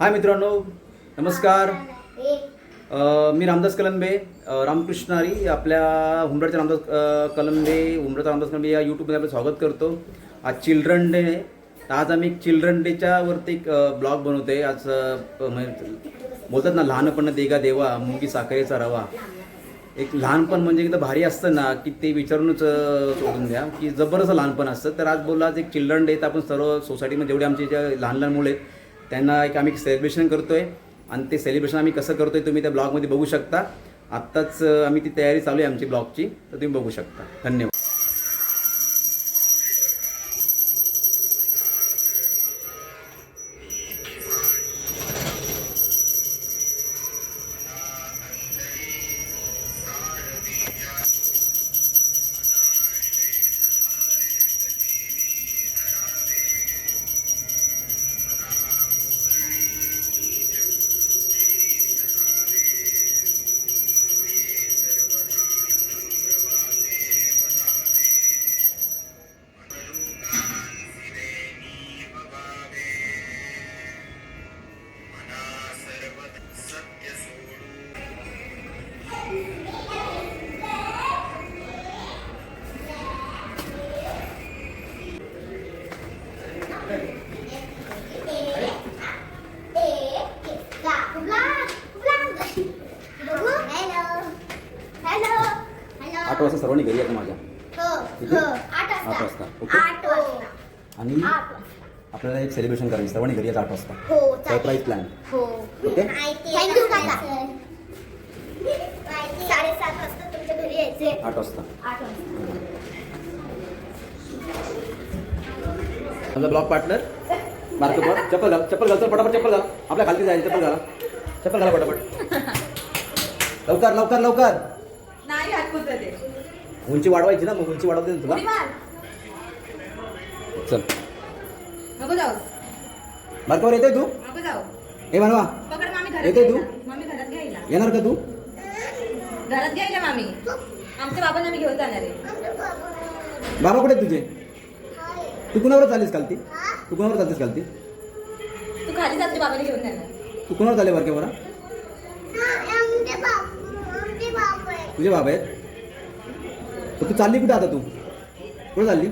हाय मित्रांनो नमस्कार. मी रामदास कलंबे अ, रामकृष्ण हरी आपल्या हुंबरच्या रामदास कलंबे हुंबरचा रामदास कलंबे या यूट्यूबमध्ये आपलं स्वागत करतो. आज चिल्ड्रन डे आज आम्ही एक चिल्ड्रन डेच्या वरती एक ब्लॉग बनवतोय. आज म्हणजे बोलतात ना लहानपण देगा देवा मुंगी साखरेचा रवा एक लहानपण म्हणजे एकदम भारी असतं ना की ते विचारूनच सोडून द्या की जबरदस्त लहानपण असतं. तर आज बोलला आज एक चिल्ड्रन डे तर आपण सर्व सोसायटीमध्ये जेवढे आमचे जे लहान लहान मुले आहेत, त्यांना एक आम्ही सेलिब्रेशन करतोय. आणि ते सेलिब्रेशन आम्ही कसं करतोय तुम्ही त्या ब्लॉगमध्ये बघू शकता. आत्ताच आम्ही ती तयारी चालू आहे आमची ब्लॉगची तर तुम्ही बघू शकता. धन्यवाद. सेलिब्रेशन करायचं सर्वांनी घरी आठ वाजता. सरप्राईज प्लॅन ओके थँक्यू काका साडेसात वाजता तुमच्या घरी यायचे आठ वाजता. आठ वाजता. ब्लॉक पार्टनर मार्क चप्पल घाल चप्पल घाल चल पटापट चप्पल घाल. आपल्या खालती जायचं चप्पल घाला. चप्पल घाला पटापट लवकर लवकर लवकर. नाही उंची वाढवायची ना मग उंची वाढवते ना तुला. चल. नको जाऊ. मार्कावर येते तू? नको जाऊ. हे म्हणवा पकड मामी घरात येते तू? घ्यायला. मामी घरात घ्यायला. येणार का तू? घरात घ्यायला मामी. आमच्या बाबांना मी घेऊन जाणार आहे. बाबा कुठे आहेत तुझे? तू कुणावर चाललीस कालती तू? कुणावर चालतेस कालती तू? खाली जाते बाबांना घेऊन जाणार. तू कुणावर चालले बारके बरा आमचे बाबू आमचे बाबू आहे तुझे बाबा आहेत? तर तू चालली कुठे आता तू? कुठे चालली?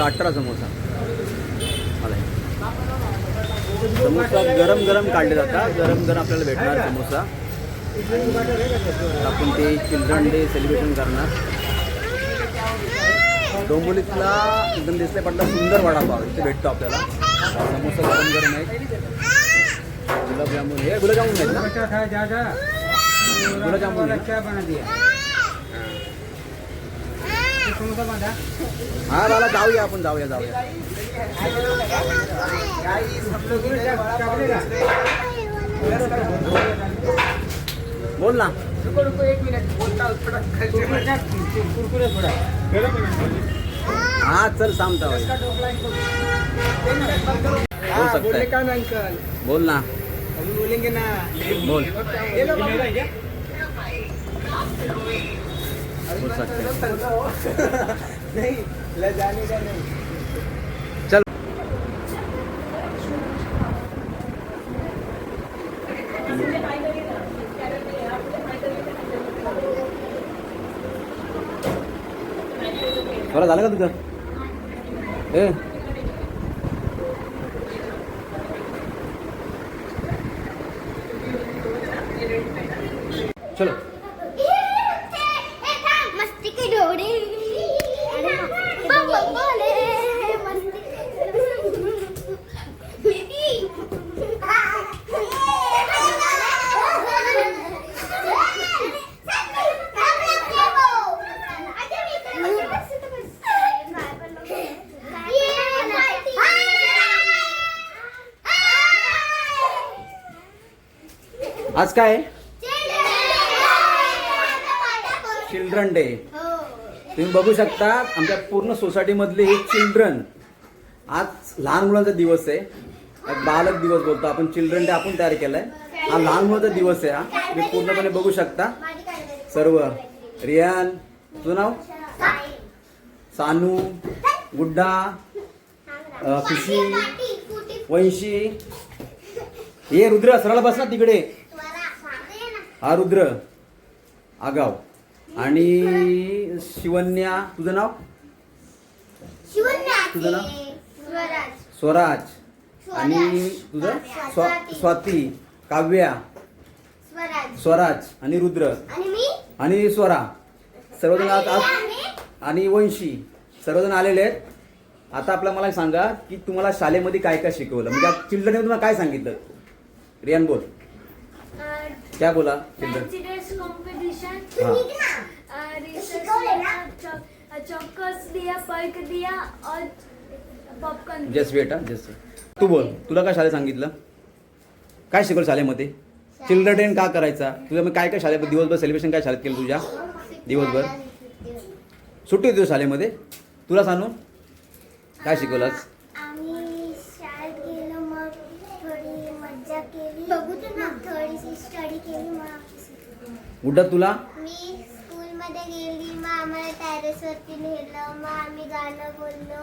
समोसा अठरा समोसा. मला समोसा गरम गरम काढले जातात. गरम गरम आपल्याला भेटणार समोसा. आपण ते चिल्ड्रन डे सेलिब्रेशन करणार. डोंबोलीतला एकदम दिसले पडला सुंदर वडापाव. इथे भेटतो आपल्याला. समोसा गरम गरम आहे. गुलाबजामुन. हे गुलाबजामुन आहेत ना? बच्चा गुलाबजामुन हा मला जाऊया आपण जाऊया जाऊया. बोल ना. रुको रुको एक मिनट बोलता हूँ हा चल सांगता बोल सकता है. का ना अंकल? बोल ना. अभी बोलेंगे ना. बोल. हो क्या सकते हैं. नहीं ले जाने का नहीं चल बरं झालं का तुझं ए आज काय? चिल्ड्रन डे तुम्ही बघू शकता आमच्या पूर्ण सोसायटीमधले हे चिल्ड्रन आज लहान मुलांचा दिवस आहे. बालक दिवस बोलतो. आपण चिल्ड्रन डे आपण तयार केलाय. हा लहान मुलांचा दिवस आहे हा. तुम्ही पूर्णपणे बघू शकता. सर्व. रियान तुझं नाव? सानू गुड्डा खुशी वंशी. हे रुद्र सरळ बस ना तिकडे. हा रुद्र आगाव. आणि शिवन्या तुझं नाव? तुझं नाव? स्वराज. आणि तुझं? स्वा स्वाती. काव्या. स्वराज. आणि रुद्र. आणि स्वरा. सर्वजण आज आज आणि? आणि वंशी. सर्वजण आलेले आहेत. आता आपलं मला सांगा की तुम्हाला शाळेमध्ये काय काय शिकवलं? म्हणजे चिल्ड्रन तुम्हाला काय सांगितलं? रियान बोल. क्या बोला चिल्ड्रन ड्रेस कॉम्पिटिशन हाँ। शिकवले ना? चौकस दिया पर्क दिया और पॉपकॉर्न जस्ट वेट हा जस्ट तू बोल तुला काय शाळेत सांगितलं? काय शिकवलं शाळेमध्ये? चिल्ड्रन डे का करायचा? तुझ्या मग काय काय शाळेत दिवसभर सेलिब्रेशन काय शाळेत केलं तुझ्या? दिवसभर? सुट्टी होती शाळेमध्ये? तुला सांगू? काय शिकवलंस आम्ही शाळेत गेलो मग थोडी मज्जा केली बघू ना थोडीशी स्टडी केली गुड्डा तुला? मी स्कूलमध्ये गेली मग आम्हाला टेरेसवरती नेलं मग आम्ही गाणं बोललो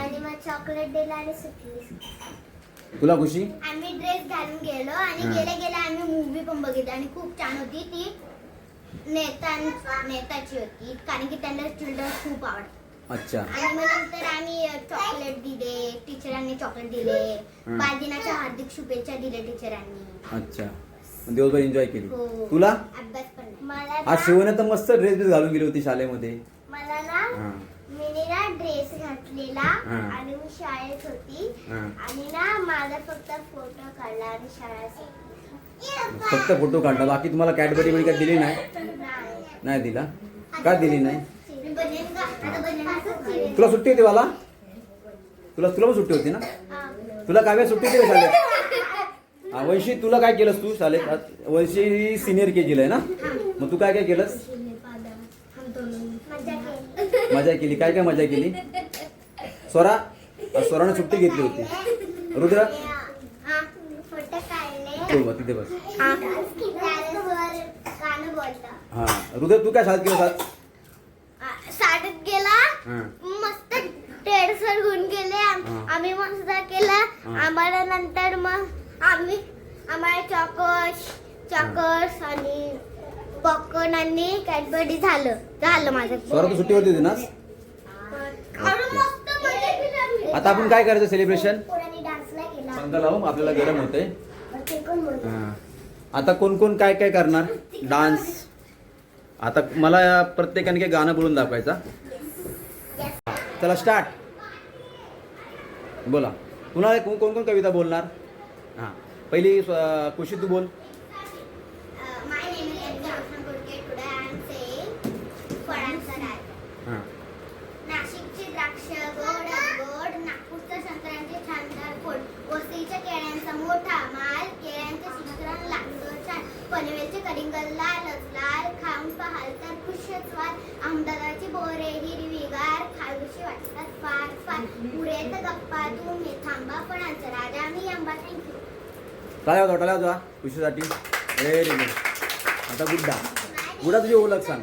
आणि मग चॉकलेट दिलं आणि सुटली. तुला खुशी? आम्ही ड्रेस घालून गेलो आणि हा. गेल्या गेल्या आम्ही मूवी पण बघितली आणि खूप छान होती ती. नेता नेताची होती कारण की त्यांना चिल्ड्रन खूप आवडतात. अच्छा. आणि मग नंतर आम्ही चॉकलेट दिले टीचरांनी चॉकलेट दिले. हा. बालदिनाच्या हार्दिक शुभेच्छा दिल्या टीचरांनी अच्छा. दिवसभर एन्जॉय केली. तुला आज शिवने तर मस्त ड्रेस बीस घालून गेली होती शाळेमध्ये मला ना हा. मी ना ड्रेस घातलेला हा. आणि मी शाळेत होती हा. आणि ना माझा फक्त फोटो काढला आणि शाळा सोडली. फक्त फोटो काढला बाकी तुम्हाला कॅडबरी मध्ये काय दिली नाही नाही. नाही दिला का दिली नाही मी बनेन का? आता बनेन असंच चिरेन. तुला सुट्टी होती मला तुला तुला पण सुट्टी होती ना हा. तुला काय वेळ सुट्टी होती का शाळेत हा, वंशी तुला काय केलंस तू? शाळेत आज वंशी सिनियर के जीला आहे ना? मग तू काय काय केलंस? केली. मजा केली. काय काय मजा केली? स्वरा? स्वराने सुट्टी घेतली होती. रुद्र? हा, फोटो काढले तू बघ, तिथे बस. गाणं बोलता हा. रुद्र तू काय शाळेत केलं आज? शाळेत गेला हा. मस्त टेरेसवर घेऊन गेले. आम- हा. आम्ही मस्त केला. हा. आम्हाला नंतर मग आम्ही आम्हाला चॉकस चॉकस आणि पॉपकॉर्न आणि कॅडबरी झालं झालं माझं. स्वरा तू सुट्टीवरती होती ना आज? अरे मस्त मजा केली आम्ही. आता आपण काय करायचं सेलिब्रेशन पोरांनी डान्सला केला. पंखा लावून आपल्याला गरम होते ते कोण बोलतो? आता कोण कोण काय काय करणार? डान्स आता मला प्रत्येकाने काय गाणं बोलून दाखवायचा. चला स्टार्ट बोला. पुन्हा कोण कोण कोण कविता बोलणार? हां. पहिली स्व- खुशी तू बोल. Uh, my name is Edgar Roshan Gurke. Today I am saying फळांचा राज. हां. नाशिकचे द्राक्ष गोड गोड नागपूरच्या संत्र्यांचे छानदार फोड वसईच्या केळ्यांचा मोठा माल केळ्यांचे शिखरण लागतो छान. पनवेलचे कलिंगड लालच लाल खाऊन पाहाल तर खुशच वाल अहमदाबादची बोरे हिरवीगार खावीशी वाटतात फार फार. पुरेत गप्पा तुम्ही थांबा फळांचा राजा. मी आंबा थँक्यू टाळ्या होता? टाळ्या होता विषयासाठी व्हेरी गुड आता गुड्डा. गुड्डा तुझी ओळख सांग.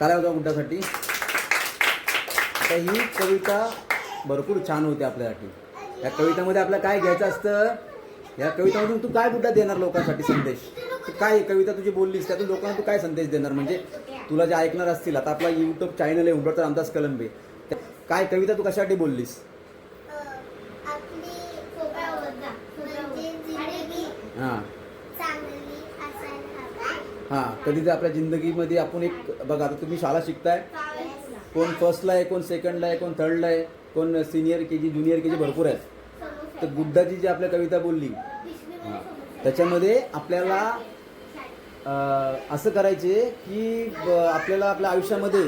टाळ्या वाजवा गुड्डासाठी आता ही कविता भरपूर छान होती आपल्यासाठी. या कवितेमध्ये आपल्याला काय घ्यायचं असतं? या कवितामधून तू काय गुड्डा देणार लोकांसाठी संदेश? तू काय कविता तुझी बोललीस त्यातून लोकांना तू काय संदेश देणार? म्हणजे तुला जे ऐकणार असतील आता आपला युट्यूब चॅनल आहे उंबरचा रामदास कलंबे. काय कविता तू कशासाठी बोललीस? म्हणजे हां. हां कधी ते आपल्या जिंदगीमध्ये आपण एक बघा आता तुम्ही शाळा शिकताय. कोण फर्स्टला आहे कोण सेकंडला आहे कोण थर्डला आहे कोण senior K G junior K जी भरपूर आहेत. तर गुड्डाची जी आपल्या कविता बोलली हां त्याच्यामध्ये आपल्याला असं करायचे की आपल्याला आपल्या आयुष्यामध्ये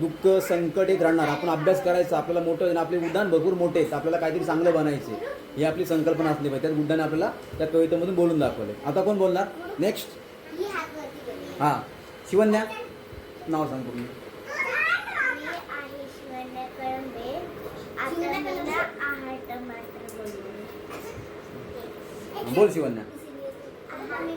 दुःख संकट येत राहणार आपण अभ्यास करायचा आपल्याला मोठं आपले उड्डाण भरपूर मोठे आहेत. आपल्याला काहीतरी चांगलं बनायचे ही आपली संकल्पना असली पाहिजे. त्यात गुड्डाने आपल्याला त्या कवितेमधून बोलून दाखवले आता कोण बोलणार? नेक्स्ट हां शिवन्या नाव सांग पूर्ण मी आहे शिवण्या कळंबे आता मला आहार मात्र बोलले बोल शिवन्या आम्ही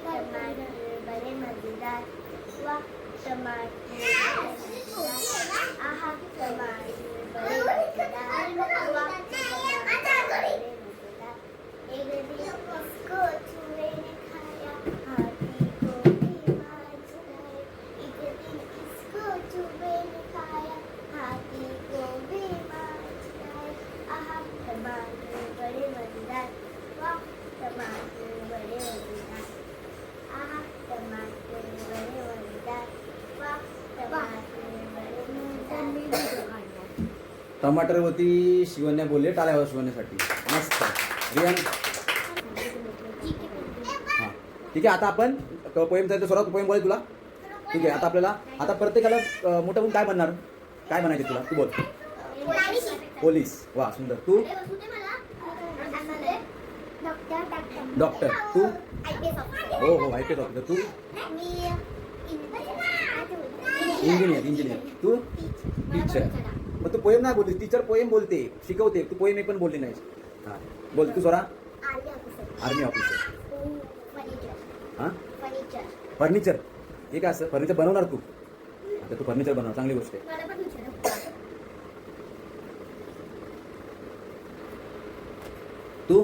टमाटरवरती शिवन्या बोलले टाळ्या हव्या शिवण्यासाठी. मस्त. रियान हां. ठीक आहे आता आपण पोएम चालतो स्वरात पोएम बोलाय तुला? ठीक आहे आता आपल्याला आता प्रत्येकाला मोठं होऊन काय बनणार काय बनायचे तुला? तू बोल. पोलीस. वा सुंदर. तू? डॉक्टर. तू? हो हो ऐकत डॉक्टर तू? इंजिनियर इंजिनियर तू टीचर मग तू पोएम नाही बोललीस टीचर पोएम बोलते शिकवते. तू पोएम एक पण बोलली नाहीस. हां. बोल तू स्वरा. आर्मी ऑफिसर हां? फर्निचर हे काय असं? फर्निचर बनवणार तू? आता तू फर्निचर बनवणार चांगली गोष्ट आहे. तू?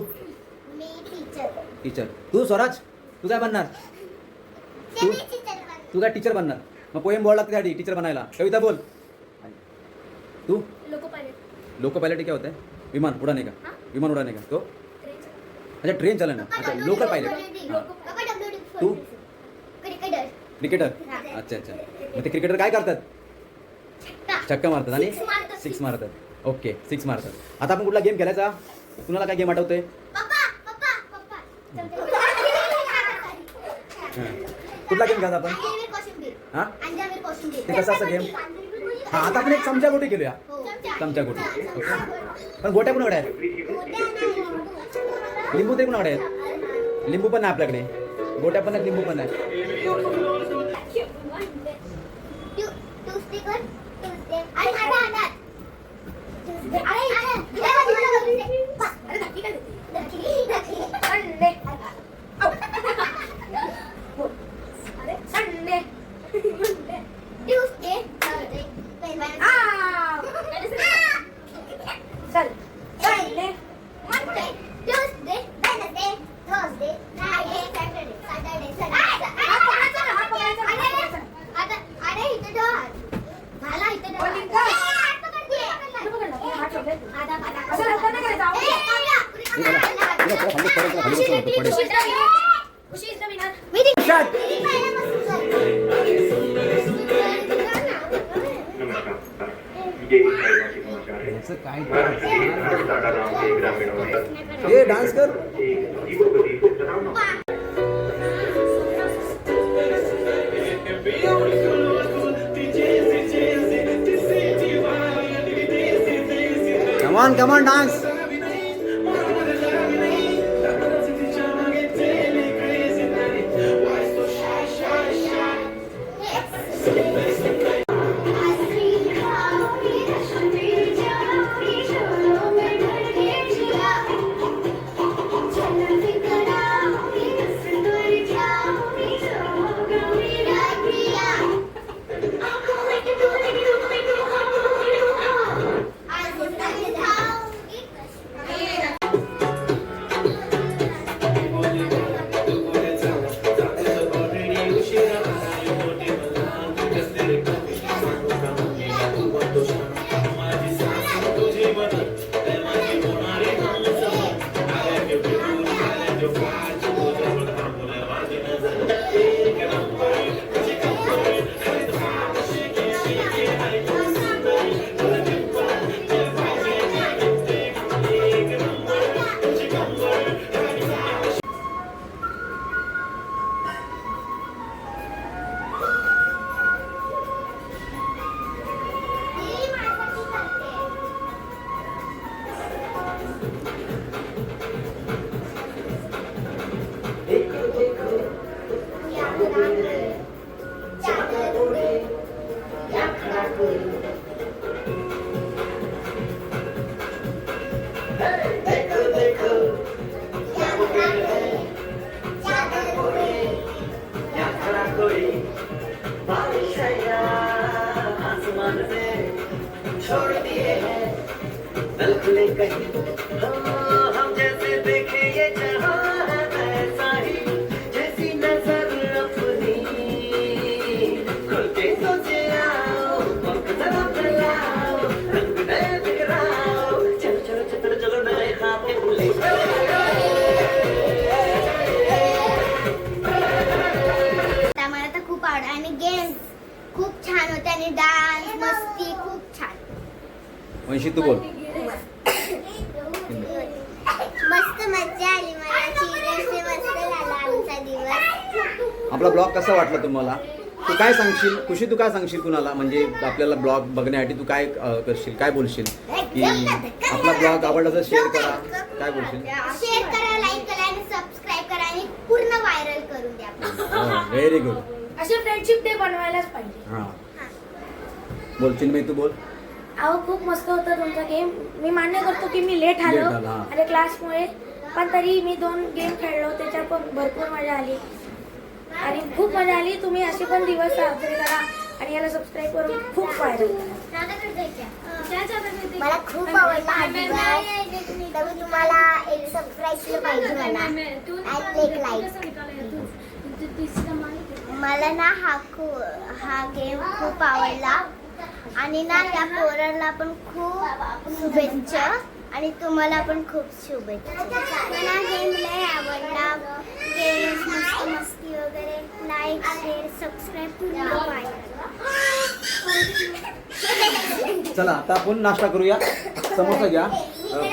मी टीचर टीचर तू स्वराज? तू काय बनणार? तू तू? काय टीचर बनणार? मग पोएम बोलला त्यासाठी टीचर बनायला. कविता बोल. तू? लोक पायलट काय होतं विमान उडाने का? विमान उडाने का? तो? अच्छा ट्रेन चालना अच्छा लोकल पायलट तू? क्रिकेटर. क्रिकेटर? अच्छा अच्छा. मग ते क्रिकेटर काय करतात? छक्का. मारतात आणि सिक्स मारतात. ओके सिक्स मारतात. आता आपण कुठला गेम खेळायचा? कुणाला काय गेम आठवतोय. कुठला गेम खेळायचा आपण? हां? ते कसं असं गेम हां आता आपण एक चमचा गोटी घेऊया. चमचा गोटी. ओके पण गोट्या कुणाकडे आहेत लिंबू तरी कुणाकडे आहेत लिंबू पण आहे आपल्याकडे. गोट्या पण आहेत लिंबू पण आहे ट्यूसडे कर ट्यूसडे आणि आता आता ट्यूसडे अरे अरे अरे नक्की काय नक्की नक्की संडे अरे संडे ट्यूसडे थर्सडे चल Sunday Monday Tuesday Wednesday Thursday Friday Saturday Saturday Sunday आता अरे इथे ठेव हात. झाला इथे ठेव हात. ए, हात पकडते. आता, आता. असं नंतर नाही करायचं, आवडलं. ए, काव्या, हे बघा, हे बघा, खाली पडेल, खाली बसून होतं, पडेल. मी ती- Shut. मी पहिल्यापासून करते. नमस्कार ये एक समाचार है याचं काय भारत टाटा गांव के ग्रामीणों में हे डान्स कर एक युवक को तनाव कमान कमान डान्स वंशी तू बोल. मस्त मजा आली आपला ब्लॉग कसा वाटला तुम्हाला? तू काय सांगशील? खुशी तू काय सांगशील कुणाला? म्हणजे आपल्याला ब्लॉग बघण्यासाठी तू काय करशील? काय बोलशील? की आपला ब्लॉग आवडला तर शेअर करा. काय बोलशील? शेअर करा लाईक करा आणि सबस्क्राईब करा आणि पूर्ण व्हायरल करून द्या. व्हेरी गुड असे फ्रेंडशिप डे बनवायलाच पाहिजे. हां. बोल चिन्मय तू बोल. अहो खूप मस्त होता तुमचा गेम मी मान्य करतो की मी लेट आलो. Late आला, हा. आणि क्लासमुळे पण तरी मी दोन गेम खेळलो त्याच्यात पण भरपूर मजा आली. आणि खूप मजा आली. तुम्ही असे पण दिवस साजरे करा आणि याला सबस्क्राईब करून खूप व्हायरल करा मला खूप आवडला हा दिवस. तर मी तुम्हाला एक केलं पाहिजे मला. आणि एक लाईक मला ना हा खू हा गेम खूप आवडला. आणि ना या पोरांना पण खूप शुभेच्छा आणि तुम्हाला पण खूप शुभेच्छा. मला गेम लय आवडला. गेम मस्त मस्ती वगैरे. लाईक शेअर सबस्क्राईब पूर्ण पाहिजे. चला आता आपण नाश्ता करूया. समोसा घ्या.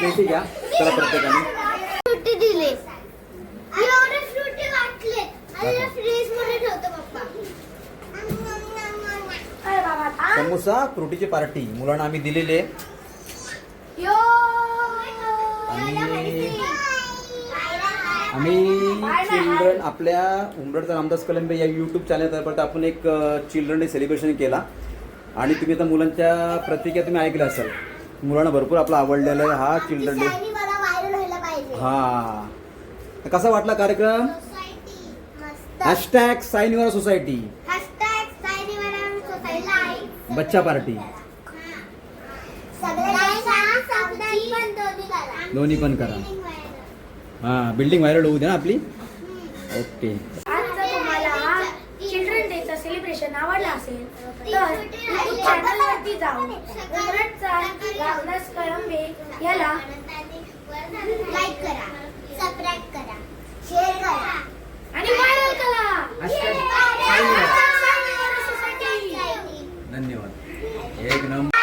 पेटी घ्या. चला प्रत्येकाने. समोसा फ्रुटीची पार्टी. मुलांना आम्ही दिलेले. यो! आणि आम्ही चिल्ड्रन आपल्या उमरडचा रामदास कलंबे या यूट्यूब चॅनलतर्फे आपण एक चिल्ड्रन डे सेलिब्रेशन केला. आणि तुम्ही आता मुलांच्या प्रतिक्रिया तुम्ही ऐकल्या असाल. मुलांना भरपूर आपला आवडलेला आहे हा चिल्ड्रन डे हा. तर कसा वाटला कार्यक्रम? हॅशटॅग साईनिवारा सोसायटी बच्चा पार्टी. दोन्ही पण करा. हा बिल्डिंग व्हायरल होऊ दे ना आपली. ओके आज जर तुम्हाला हा चिल्ड्रन डेचा सेलिब्रेशन आवडला असेल तर यूट्यूब चॅनलवरती जाऊन उमरटचा रामदास कळंबे याला लाईक करा सबस्क्राईब करा शेअर करा. आणि व्हायरल करा. धन्यवाद एक